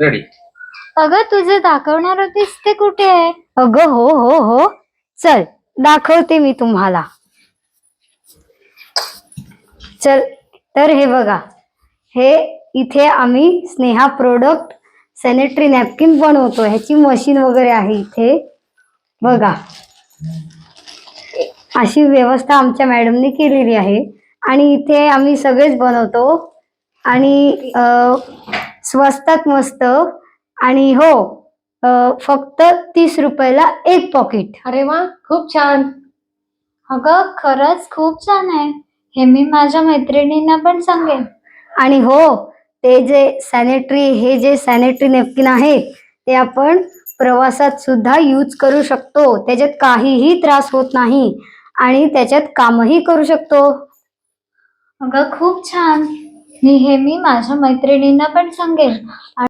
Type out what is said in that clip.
Ready अगं तुझे दाखवणार होतीस ते कुठे आहे? अगं हो हो हो. चल दाखवते मी तुम्हाला. चल तर हे बघा. हे इथे आम्ही स्नेहा प्रोडक्ट सॅनिटरी नॅपकिन बनवतो. ह्याची मशीन वगैरे आहे इथे. बघा. अशी व्यवस्था आमच्या मॅडमने केलेली आहे. आणि इथे आम्ही सगळेच बनवतो. आणि अ, स्वस्तात मस्त. आणि हो फक्त तीस रुपयाला एक पॉकेट अरे वा खूप छान. अगं खरंच खूप छान आहे. हे मी माझ्या मैत्रिणींना पण सांगेन. आणि हो ते जे सॅनिटरी हे जे सॅनिटरी नेपकिन आहे ते आपण प्रवासात सुद्धा यूज करू शकतो. त्याच्यात काहीही त्रास होत नाही. आणि त्याच्यात कामही करू शकतो. अगं खूप छान. मी हे मी माझ्या मैत्रिणींना पण सांगेन.